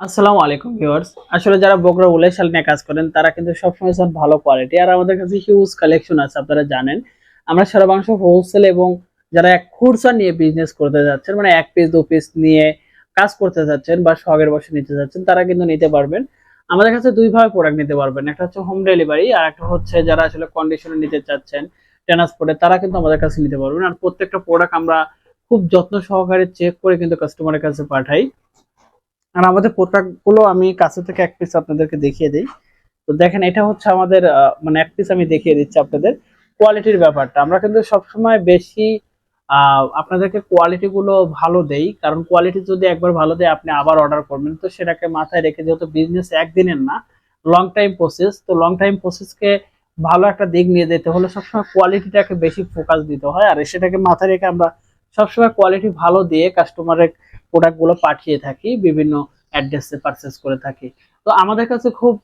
আসসালামু আলাইকুম ভিউয়ার্স। আসলে যারা বগুড়া উলের শাল নিয়ে কাজ করেন, তারা কিন্তু সবসময় চান ভালো কোয়ালিটি আর আমাদের কাছে হিউজ কালেকশন আছে, আপনারা জানেন। আমরা সারা বাংশ হোলসেল এবং যারা এক খুরসা নিয়ে বিজনেস করতে যাচ্ছেন মানে এক পিস দু পিস নিয়ে কাজ করতে যাচ্ছেন বা শখের বসে নিতে যাচ্ছেন, তারা কিন্তু নিতে পারবেন। আমাদের কাছে দুই ভাবে প্রোডাক্ট নিতে পারবেন। একটা হচ্ছে হোম ডেলিভারি আর একটা হচ্ছে যারা আসলে কন্ডিশনে নিতে চাচ্ছেন ট্রান্সপোর্টে তারা কিন্তু আমাদের কাছে নিতে পারবেন। আর প্রত্যেকটা প্রোডাক্ট আমরা খুব যত্ন সহকারে চেক করে কিন্তু কাস্টমারের কাছে পাঠাই। আর আমাদের প্রোডাক্টগুলো আমি কাছে থেকে এক পিস আপনাদেরকে দেখিয়ে দিই। তো দেখেন, এটা হচ্ছে আমাদের মানে এক পিস আমি দেখিয়ে দিচ্ছি আপনাদের কোয়ালিটির ব্যাপারটা। আমরা কিন্তু সবসময় বেশি আপনাদেরকে কোয়ালিটিগুলো ভালো দেই, কারণ কোয়ালিটি যদি একবার ভালো দেয়, আপনি আবার অর্ডার করবেন। তো সেটাকে মাথায় রেখে, যেহেতু বিজনেস একদিনের না লং টাইম প্রসেস তো লং টাইম প্রসেসকে ভালো একটা দিক নিয়ে যেতে হলে সবসময় কোয়ালিটিটাকে বেশি ফোকাস দিতে হয়। আর সেটাকে মাথায় রেখে আমরা সবসময় কোয়ালিটি ভালো দিয়ে কাস্টমারের প্রোডাক্টগুলো পাঠিয়ে থাকি, বিভিন্ন অ্যাড্রেসে পারচেস করে থাকি। তো আমাদের কাছে খুব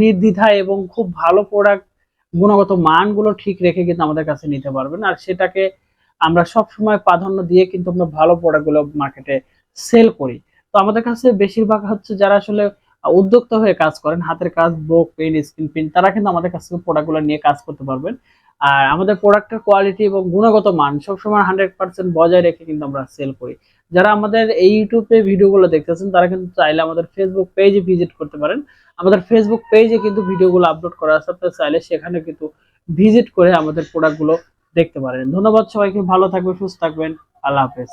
নির্দ্বিধায় এবং খুব ভালো প্রোডাক্ট গুণগত মানগুলো ঠিক রেখে কিন্তু আমাদের কাছে নিতে পারবেন। আর সেটাকে আমরা সব সময় প্রাধান্য দিয়ে কিন্তু আমরা ভালো প্রোডাক্টগুলো মার্কেটে সেল করি। তো আমাদের কাছে বেশিরভাগ হচ্ছে যারা আসলে উদ্যোক্তা হয়ে কাজ করেন, হাতের কাজ বুক পেন স্ক্রিন পেন তারা কিন্তু আমাদের কাছ থেকে প্রোডাক্টগুলো নিয়ে কাজ করতে পারবেন। আর আমাদের প্রোডাক্টের কোয়ালিটি এবং গুণগত মান সবসময় হান্ড্রেড পার্সেন্ট বজায় রেখে কিন্তু আমরা সেল করি। যারা আমাদের এই ইউটিউবে ভিডিওগুলো দেখতেছেন, তারা কিন্তু চাইলে আমাদের ফেসবুক পেজে ভিজিট করতে পারেন। আমাদের ফেসবুক পেজে কিন্তু ভিডিওগুলো আপলোড করা আছে আপনারা চাইলে সেখানে কিন্তু ভিজিট করে আমাদের প্রোডাক্টগুলো দেখতে পারেন। ধন্যবাদ সবাইকে, ভালো থাকবেন, সুস্থ থাকবেন। আল্লাহ হাফেজ।